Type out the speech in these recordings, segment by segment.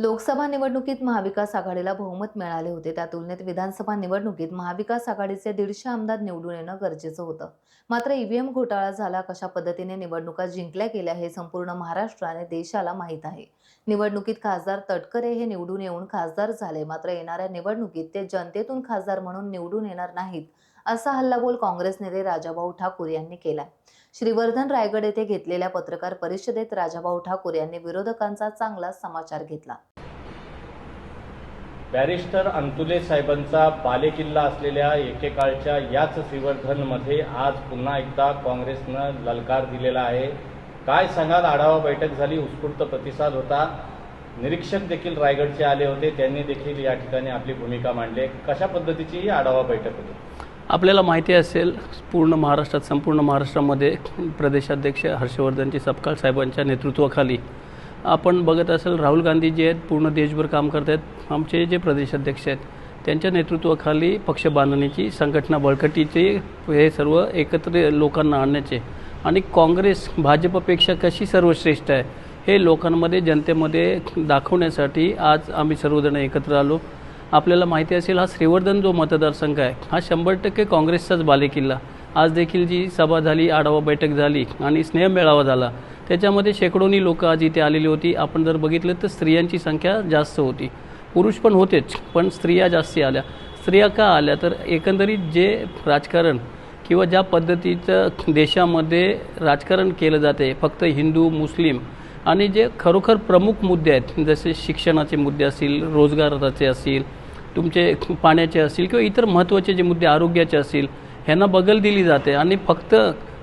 लोकसभा निवडणुकीत महाविकास आघाडीला बहुमत मिळाले होते. त्या तुलनेत विधानसभा निवडणुकीत महाविकास आघाडीचे दीडशे आमदार निवडून येणं गरजेचं होतं. मात्र ईव्हीएम घोटाळा झाला कशा पद्धतीने निवडणुका जिंकल्या गेल्या हे संपूर्ण महाराष्ट्राने देशाला माहीत आहे. निवडणुकीत खासदार तटकरे हे निवडून येऊन खासदार झाले. मात्र येणाऱ्या निवडणुकीत ते जनतेतून खासदार म्हणून निवडून येणार नाहीत. असा हल्लाबोल काँग्रेस नेते राजाभाऊ ठाकूर यांनी केला श्रीवर्धन रायगड येथे घेतलेल्या पत्रकार परिषदेत राजाभाऊ ठाकूर यांनी विरोधकांचा चांगला समाचार घेतला. बॅरिस्टर अंतुले साहेबांचा बालेकिल्ला असलेल्या एकेकाळच्या याच श्रीवर्धनमध्ये आज पुन्हा एकदा काँग्रेसनं ललकार दिलेला आहे. काय सांगाल? आढावा बैठक झाली उत्स्फूर्त प्रतिसाद होता. निरीक्षक देखील रायगडचे आले होते त्यांनी देखील या ठिकाणी आपली भूमिका मांडली. कशा पद्धतीची ही आढावा बैठक होती. आपल्याला माहिती असेल पूर्ण महाराष्ट्रात संपूर्ण महाराष्ट्रामध्ये प्रदेशाध्यक्ष हर्षवर्धनजी सपकाळ साहेबांच्या नेतृत्वाखाली आपण बघत असेल राहुल गांधी जे आहेत पूर्ण देशभर काम करत आहेत. आमचे जे प्रदेशाध्यक्ष आहेत त्यांच्या नेतृत्वाखाली पक्ष बांधणीची संघटना बळकटीचे हे सर्व एकत्र लोकांना आणण्याचे. आणि काँग्रेस भाजपपेक्षा कशी सर्वश्रेष्ठ आहे हे लोकांमध्ये जनतेमध्ये दाखवण्यासाठी आज आम्ही सर्वजण एकत्र आलो. आपल्याला माहिती असेल हा श्रीवर्धन जो मतदारसंघ आहे हा शंभर टक्के काँग्रेसचाच बालेकिल्ला. आज देखील जी सभा झाली आढावा बैठक झाली आणि स्नेह मेळावा झाला त्याच्यामध्ये शेकडोनी लोक आज इथे आलेली होती. आपण जर बघितलं तर स्त्रियांची संख्या जास्त होती. पुरुष पण होतेच पण स्त्रिया जास्ती आल्या. स्त्रिया का आल्या? तर एकंदरीत जे राजकारण किंवा ज्या पद्धतीचं देशामध्ये राजकारण केलं जाते फक्त हिंदू मुस्लिम आणि जे खरोखर प्रमुख मुद्दे आहेत जसे शिक्षणाचे मुद्दे असतील रोजगाराचे असतील तुमचे पाण्याचे असतील किंवा इतर महत्त्वाचे जे मुद्दे आरोग्याचे असतील ह्यांना बगल दिली जाते. आणि फक्त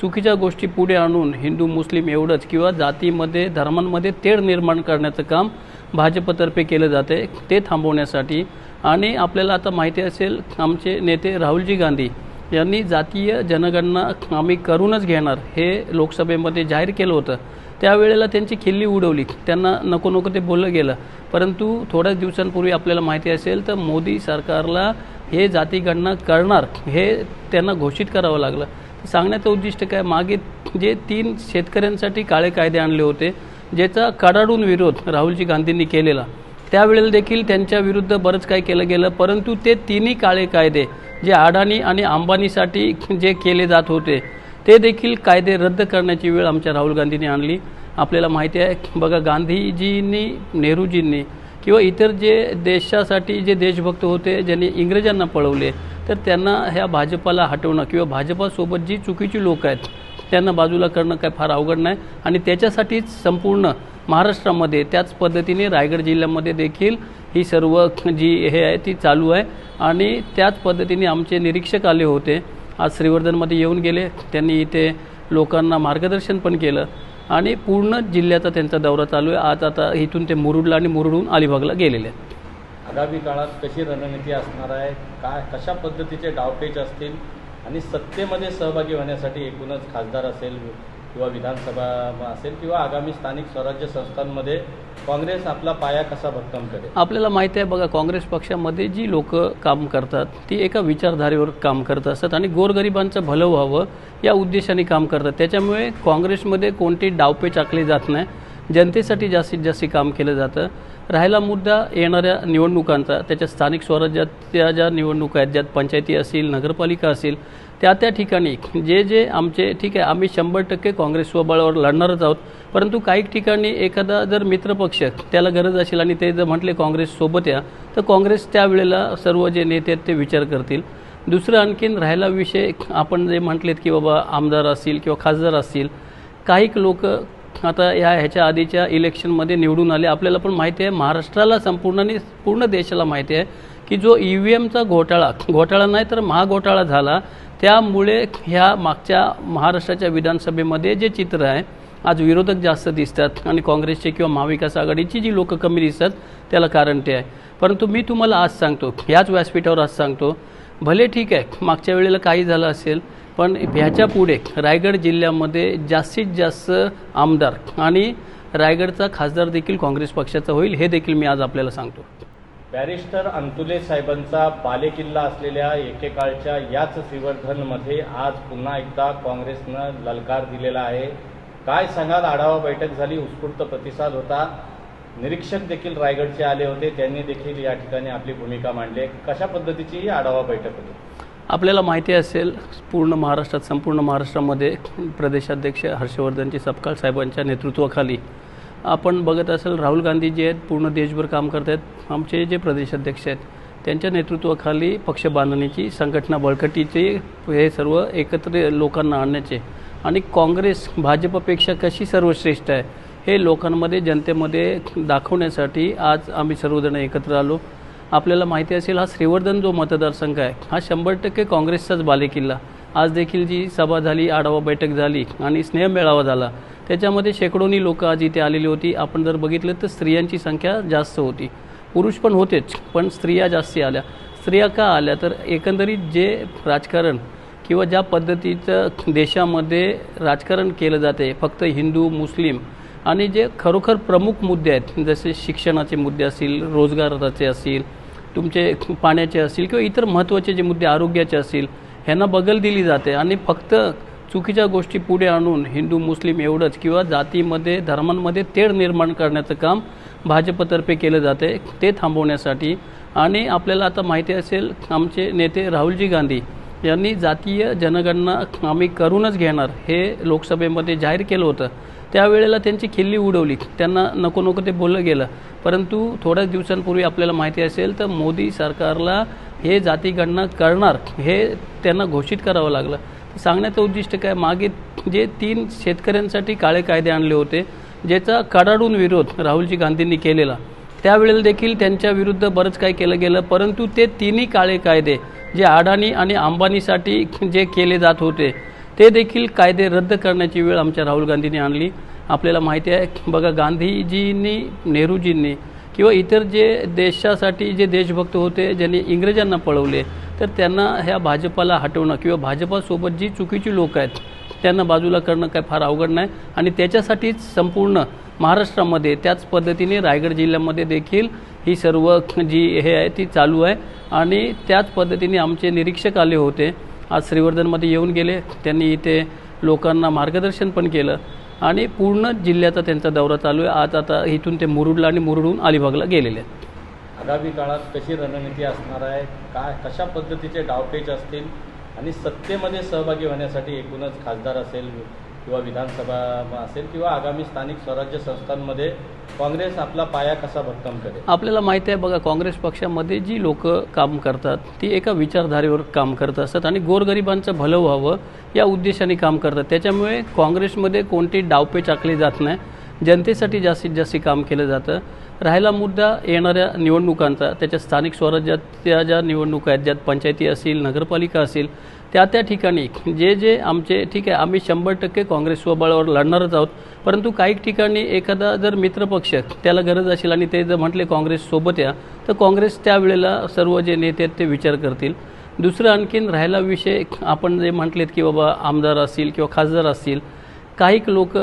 चुकीच्या गोष्टी पुढे आणून हिंदू मुस्लिम एवढंच किंवा जातीमध्ये धर्मांमध्ये तेढ निर्माण करण्याचं काम भाजपतर्फे केलं जाते ते थांबवण्यासाठी. आणि आपल्याला आता माहिती असेल आमचे नेते राहुलजी गांधी यांनी जातीय जनगणना आम्ही करूनच घेणार हे लोकसभेमध्ये जाहीर केलं होतं. त्यावेळेला त्यांची खिल्ली उडवली. त्यांना नको नको ते बोललं गेलं. परंतु थोड्याच दिवसांपूर्वी आपल्याला माहिती असेल तर मोदी सरकारला हे जातीगणना करणार हे त्यांना घोषित करावं लागलं. सांगण्याचं उद्दिष्ट काय? मागे जे तीन शेतकऱ्यांसाठी काळे कायदे आणले होते ज्याचा कडाडून विरोध राहुलजी गांधींनी केलेला. त्यावेळेला देखील त्यांच्या विरुद्ध बरंच काही केलं गेलं परंतु ते तिन्ही काळे कायदे जे अडाणी आणि अंबानीसाठी जे केले जात होते ते देखील कायदे रद्द करण्याची वेळ आमच्या राहुल गांधींनी आणली. आपल्याला माहिती आहे बघा गांधीजींनी नेहरूजींनी किंवा इतर जे देशासाठी जे देशभक्त होते ज्यांनी इंग्रजांना पळवले तर त्यांना ह्या भाजपाला हटवणं किंवा भाजपासोबत जी चुकीची लोक आहेत त्यांना बाजूला करणं काय फार अवघड नाही. आणि त्याच्यासाठीच संपूर्ण महाराष्ट्रामध्ये त्याच पद्धतीने रायगड जिल्ह्यामध्ये देखील ही सर्व जी हे आहे ती चालू आहे. आणि त्याच पद्धतीने आमचे निरीक्षक आले होते. आज श्रीवर्धनमध्ये येऊन गेले. त्यांनी इथे लोकांना मार्गदर्शन पण केलं. आणि पूर्ण जिल्ह्याचा त्यांचा दौरा चालू आहे. आज आता इथून ते मुरुडला आणि मुरुडहून अलिबागला गेलेले आहेत. आगामी काळात कशी रणनीती असणार आहे? काय कशा पद्धतीचे डावपेच असतील? आणि सत्तेमध्ये सहभागी होण्यासाठी एकूणच खासदार असेल किंवा विधानसभा असेल किंवा आगामी स्थानिक स्वराज्य संस्थांमध्ये काँग्रेस आपला पाया कसा भक्कम करेल? आपल्याला माहिती आहे बघा काँग्रेस पक्षामध्ये जी लोक काम करतात ती एका विचारधारेवर काम करत असतात आणि गोरगरिबांचं भलं व्हावं या उद्देशाने काम करतात. त्याच्यामुळे काँग्रेसमध्ये कोणती डावपे चाकले जात नाही जनतेसाठी जास्तीत जास्त काम केलं जातं. राहिला मुद्दा येणाऱ्या निवडणुकांचा. त्याच्या स्थानिक स्वराज्यात त्या ज्या निवडणुका आहेत ज्यात पंचायती असतील नगरपालिका असेल त्या त्या ठिकाणी जे जे आमचे ठीक आहे आम्ही शंभर टक्के काँग्रेस स्वबळावर लढणारच आहोत. परंतु काही ठिकाणी एखादा जर मित्रपक्ष त्याला गरज असेल आणि ते जर म्हटले काँग्रेससोबत या तर काँग्रेस त्यावेळेला सर्व जे नेते आहेत ते विचार करतील. दुसरं आणखीन राहिला विषय आपण जे म्हटलेत की बाबा आमदार असतील किंवा खासदार असतील काही लोक आता या ह्याच्या आधीच्या इलेक्शनमध्ये निवडून आले. आपल्याला पण माहिती आहे महाराष्ट्राला संपूर्ण आणि पूर्ण देशाला माहिती आहे की जो ई व्ही एमचा घोटाळा घोटाळा नाही तर महाघोटाळा झाला. त्यामुळे ह्या मागच्या महाराष्ट्राच्या विधानसभेमध्ये जे चित्र आहे आज विरोधक जास्त दिसतात आणि काँग्रेसचे किंवा महाविकास आघाडीची जी लोकं कमी दिसतात त्याला कारण ते आहे. परंतु मी तुम्हाला आज सांगतो ह्याच व्यासपीठावर आज सांगतो भले ठीक आहे मागच्या वेळेला काही झालं असेल पण ह्याच्या पुढे रायगड जिल्ह्यामध्ये जास्तीत जास्त आमदार आणि रायगडचा खासदार देखील काँग्रेस पक्षाचा होईल हे देखील मी आज आपल्याला सांगतो. बॅरिस्टर अंतुले साहेबांचा बालेकिल्ला असलेल्या एकेकाळच्या याच श्रीवर्धनमध्ये आज पुन्हा एकदा काँग्रेसनं ललकार दिलेला आहे. काय सांगाल? आढावा बैठक झाली उत्स्फूर्त प्रतिसाद होता. निरीक्षक देखील रायगडचे आले होते त्यांनी देखील या ठिकाणी आपली भूमिका मांडली. कशा पद्धतीची ही आढावा बैठक होती? आपल्याला माहिती असेल पूर्ण महाराष्ट्रात संपूर्ण महाराष्ट्रामध्ये प्रदेशाध्यक्ष हर्षवर्धनची सपकाळ साहेबांच्या नेतृत्वाखाली आपण बघत असेल राहुल गांधी जे आहेत पूर्ण देशभर काम करत आहेत. आमचे जे प्रदेशाध्यक्ष आहेत त्यांच्या नेतृत्वाखाली पक्ष बांधणीची संघटना बळकटीचे हे सर्व एकत्र लोकांना आणण्याचे. आणि काँग्रेस भाजपपेक्षा कशी सर्वश्रेष्ठ आहे हे लोकांमध्ये जनतेमध्ये दाखवण्यासाठी आज आम्ही सर्वजण एकत्र आलो. आपल्याला माहिती असेल हा श्रीवर्धन जो मतदारसंघ आहे हा शंभर टक्के काँग्रेसचाच बालेकिल्ला. आज देखील जी सभा झाली आढावा बैठक झाली आणि स्नेहमेळावा झाला त्याच्यामध्ये शेकडोनी लोक आज इथे आलेली होती. आपण जर बघितलं तर स्त्रियांची संख्या जास्त होती. पुरुष पण होतेच पण स्त्रिया जास्ती आल्या. स्त्रिया का आल्या? तर एकंदरीत जे राजकारण किंवा ज्या पद्धतीचं देशामध्ये राजकारण केलं जाते फक्त हिंदू मुस्लिम आणि जे खरोखर प्रमुख मुद्दे आहेत जसे शिक्षणाचे मुद्दे असतील रोजगाराचे असतील तुमचे पाण्याचे असतील किंवा इतर महत्त्वाचे जे मुद्दे आरोग्याचे असतील ह्यांना बगल दिली जाते. आणि फक्त चुकीच्या गोष्टी पुढे आणून हिंदू मुस्लिम एवढंच किंवा जातीमध्ये धर्मांमध्ये तेढ निर्माण करण्याचं काम भाजपतर्फे केलं जाते. ते थांबवण्यासाठी. आणि आपल्याला आता माहिती असेल आमचे नेते राहुलजी गांधी यांनी जातीय जनगणना आम्ही करूनच घेणार हे लोकसभेमध्ये जाहीर केलं होतं. त्यावेळेला त्यांची खिल्ली उडवली. त्यांना नको नको ते बोललं गेलं. परंतु थोड्याच दिवसांपूर्वी आपल्याला माहिती असेल तर मोदी सरकारला हे जातीगणना करणार हे त्यांना घोषित करावं लागलं. सांगण्याचं उद्दिष्ट काय? मागे जे तीन शेतकऱ्यांसाठी काळे कायदे आणले होते ज्याचा कडाडून विरोध राहुलजी गांधींनी केलेला. त्यावेळेला देखील त्यांच्या विरुद्ध बरंच काही केलं गेलं परंतु ते तिन्ही काळे कायदे जे अडाणी आणि अंबानीसाठी जे केले जात होते ते देखील कायदे रद्द करण्याची वेळ आमच्या राहुल गांधींनी आणली. आपल्याला माहिती आहे बघा गांधीजींनी नेहरूजींनी किंवा इतर जे देशासाठी जे देशभक्त होते ज्यांनी इंग्रजांना पळवले तर त्यांना ह्या भाजपाला हटवणं किंवा भाजपासोबत जी चुकीची लोक आहेत त्यांना बाजूला करणं काय फार अवघड नाही. आणि त्याच्यासाठीच संपूर्ण महाराष्ट्रामध्ये त्याच पद्धतीने रायगड जिल्ह्यामध्ये देखील ही सर्व जी हे आहे ती चालू आहे. आणि त्याच पद्धतीने आमचे निरीक्षक आले होते. आज श्रीवर्धनमध्ये येऊन गेले. त्यांनी इथे लोकांना मार्गदर्शन पण केलं. आणि पूर्ण जिल्ह्याचा त्यांचा दौरा चालू आहे. आज आता इथून ते मुरुडला आणि मुरुडहून अलिबागला गेलेले आहेत. आगामी काळात कशी रणनीती असणार आहे? काय कशा पद्धतीचे डावपेच असतील? आणि सत्तेमध्ये सहभागी होण्यासाठी एकूणच खासदार असेल किंवा विधानसभा असेल किंवा आगामी स्थानिक स्वराज्य संस्थांमध्ये काँग्रेस आपला पाया कसा भक्कम करेल? आपल्याला माहिती आहे बघा काँग्रेस पक्षामध्ये जी लोक काम करतात ती एका विचारधारेवर काम करत असतात आणि गोरगरिबांचं भलं व्हावं या उद्देशाने काम करतात. त्याच्यामुळे काँग्रेसमध्ये कोणती डावपे चाकली जात नाही जनतेसाठी जास्तीत जास्त काम केलं जातं. राहिला मुद्दा येणाऱ्या निवडणुकांचा. त्याच्या स्थानिक स्वराज्याच्या ज्या निवडणुका आहेत ज्यात पंचायती असतील नगरपालिका असेल त्या त्या ठिकाणी जे जे आमचे ठीक आहे आम्ही शंभर टक्के काँग्रेस स्वबळावर लढणारच आहोत. परंतु काही ठिकाणी एखादा जर मित्रपक्ष त्याला गरज असेल आणि ते जर म्हटले काँग्रेससोबत या तर काँग्रेस त्यावेळेला सर्व जे नेते आहेत ते विचार करतील. दुसरं आणखीन राहिला विषय आपण जे म्हटलेत की बाबा आमदार असतील किंवा खासदार असतील काही लोक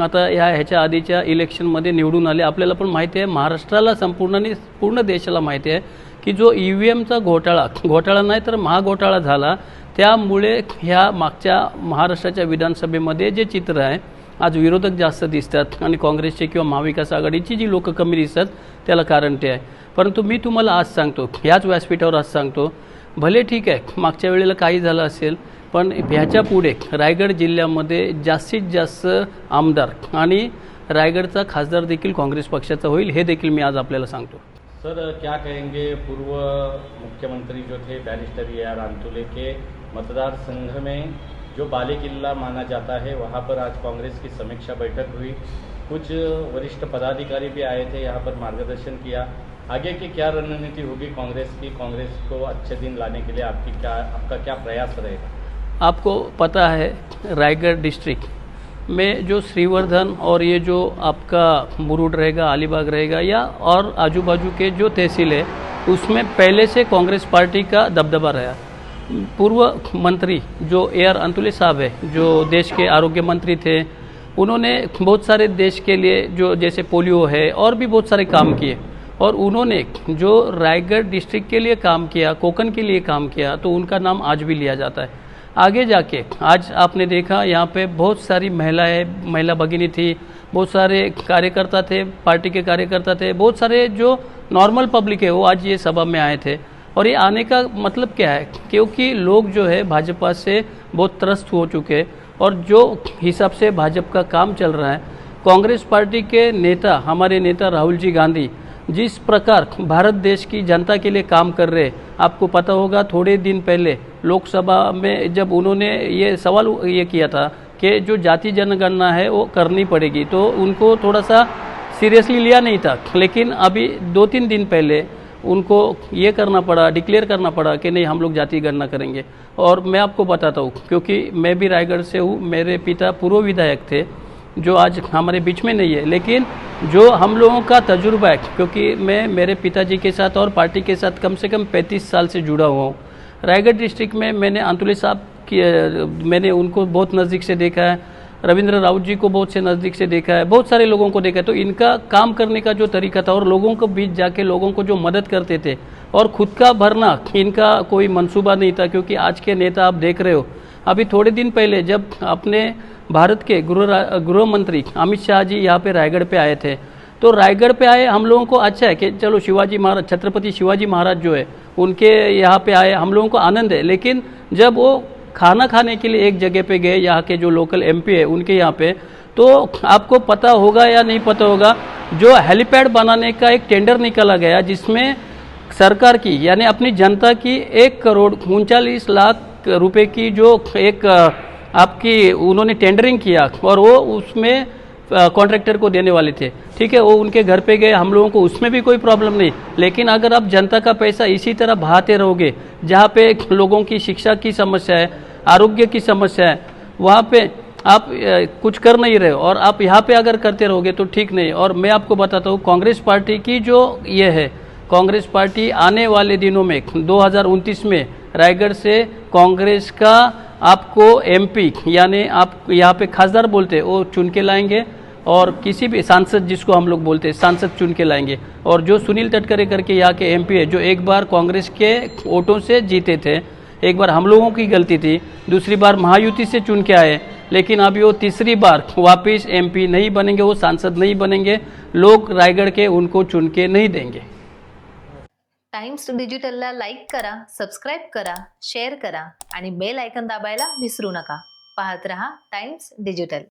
आता ह्या ह्याच्या आधीच्या इलेक्शनमध्ये निवडून आले. आपल्याला पण माहिती आहे महाराष्ट्राला संपूर्ण आणि पूर्ण देशाला माहिती आहे. की जो ई व्ही एमचा घोटाळा घोटाळा नाही तर महाघोटाळा झाला त्यामुळे ह्या मागच्या महाराष्ट्राच्या विधानसभेमध्ये जे चित्र आहे आज विरोधक जास्त दिसतात आणि काँग्रेसचे किंवा महाविकास आघाडीची जी लोक कमी दिसतात त्याला कारण ते आहे. परंतु मी तुम्हाला आज सांगतो ह्याच व्यासपीठावर आज सांगतो भले ठीक आहे मागच्या वेळेला काही झालं असेल पण ह्याच्या पुढे रायगड जिल्ह्यामध्ये जास्तीत जास्त आमदार आणि रायगडचा खासदार देखील काँग्रेस पक्षाचा होईल हे देखील मी आज आपल्याला सांगतो. सर, क्या कहेंगे, पूर्व मुख्यमंत्री जो थे, बैरिस्टर ए आर आंतुले के मतदार संघ में जो बाले किला माना जाता है, वहाँ पर आज कांग्रेस की समीक्षा बैठक हुई। कुछ वरिष्ठ पदाधिकारी भी आए थे, यहाँ पर मार्गदर्शन किया। आगे की क्या रणनीति होगी कांग्रेस की? कांग्रेस को अच्छे दिन लाने के लिए आपकी क्या, आपका क्या प्रयास रहेगा? आपको पता है, रायगढ़ डिस्ट्रिक्ट में जो श्रीवर्धन और ये जो आपका मुरुड रहेगा अलीबाग रहेगा या और आजू बाजू के जो तहसील है, उसमें पहले से कांग्रेस पार्टी का दबदबा रहा। पूर्व मंत्री जो ए आर अंतुले साहब है, जो देश के आरोग्य मंत्री थे, उन्होंने बहुत सारे देश के लिए जो जैसे पोलियो है और भी बहुत सारे काम किए। और उन्होंने जो रायगढ़ डिस्ट्रिक्ट के लिए काम किया कोकन के लिए काम किया तो उनका नाम आज भी लिया जाता है। आगे जाके, आज आपने देखा, यहाँ पे बहुत सारी महिलाएँ, महिला भगिनी थी, बहुत सारे कार्यकर्ता थे, पार्टी के कार्यकर्ता थे, बहुत सारे जो नॉर्मल पब्लिक है, वो आज ये सभा में आए थे। और ये आने का मतलब क्या है? क्योंकि लोग जो है, भाजपा से बहुत त्रस्त हो चुके और जो हिसाब से भाजपा का काम चल रहा है, कांग्रेस पार्टी के नेता, हमारे नेता राहुल जी गांधी जिस प्रकार भारत देश की जनता के लिए काम कर रहे, आपको पता होगा, थोड़े दिन पहले लोकसभा में जब उन्होंने ये सवाल ये किया था कि जो जाति जनगणना है वो करनी पड़ेगी तो उनको थोड़ा सा सीरियसली लिया नहीं था। लेकिन अभी दो तीन दिन पहले उनको ये करना पड़ा, डिक्लेयर करना पड़ा कि नहीं, हम लोग जाति गणना करेंगे। और मैं आपको बताता हूँ, क्योंकि मैं भी रायगढ़ से हूँ, मेरे पिता पूर्व विधायक थे, जो आज हमारे बीच में नहीं है। लेकिन जो हम लोगों का तजुर्बा है, क्योंकि मैं मेरे पिताजी के साथ और पार्टी के साथ कम से कम 35 साल से जुड़ा हुआ हूँ। रायगढ़ डिस्ट्रिक्ट में मैंने अंतुली साहब की मैंने उनको बहुत नज़दीक से देखा है, रविंद्र राउत जी को बहुत से नज़दीक से देखा है, बहुत सारे लोगों को देखा है। तो इनका काम करने का जो तरीका था और लोगों को बीच जाके लोगों को जो मदद करते थे और खुद का भरना, इनका कोई मनसूबा नहीं था, क्योंकि आज के नेता आप देख रहे हो अभी थोड़े दिन पहले जब अपने भारत के गृह गृह मंत्री अमित शाह जी यहाँ पे रायगढ़ पे आए थे तो रायगढ़ पे आए हम लोगों को अच्छा है कि चलो शिवाजी महाराज, छत्रपति शिवाजी महाराज जो है, उनके यहाँ पे आए, हम लोगों को आनंद है। लेकिन जब वो खाना खाने के लिए एक जगह पे गए, यहाँ के जो लोकल एमपी है, उनके यहाँ पे तो आपको पता होगा या नहीं पता होगा, जो हेलीपैड बनाने का एक टेंडर निकाला गया, जिसमें सरकार की, यानी अपनी जनता की एक करोड़ उनचालीस लाख रुपए की जो एक आपकी उन्होंने टेंडरिंग किया और वो उसमें कॉन्ट्रैक्टर को देने वाले थे। ठीक है, वो उनके घर पे गए, हम लोगों को उसमें भी कोई प्रॉब्लम नहीं। लेकिन अगर आप जनता का पैसा इसी तरह बहाते रहोगे, जहाँ पे लोगों की शिक्षा की समस्या है, आरोग्य की समस्या है, वहाँ पे आप कुछ कर नहीं रहे और आप यहाँ पे अगर करते रहोगे तो ठीक नहीं। और मैं आपको बताता हूँ, कांग्रेस पार्टी की जो ये है, कांग्रेस पार्टी आने वाले दिनों में 2029 में रायगढ़ से कांग्रेस का आपको एमपी, यानी आप यहाँ पे खासदार बोलते हैं, वो चुन के लाएँगे और किसी भी सांसद जिसको हम लोग बोलते हैं, सांसद चुन के लाएँगे। और जो सुनील तटकरे करके यहाँ के एमपी है, जो एक बार कांग्रेस के वोटों से जीते थे, एक बार हम लोगों की गलती थी, दूसरी बार महायुति से चुन के आए, लेकिन अभी वो तीसरी बार वापस एमपी नहीं बनेंगे, वो सांसद नहीं बनेंगे, लोग रायगढ़ के उनको चुन के नहीं देंगे। टाइम्स डिजिटलला लाईक करा सबस्क्राईब करा शेअर करा आणि बेल आयकन दाबायला विसरू नका. पाहत रहा टाइम्स डिजिटल.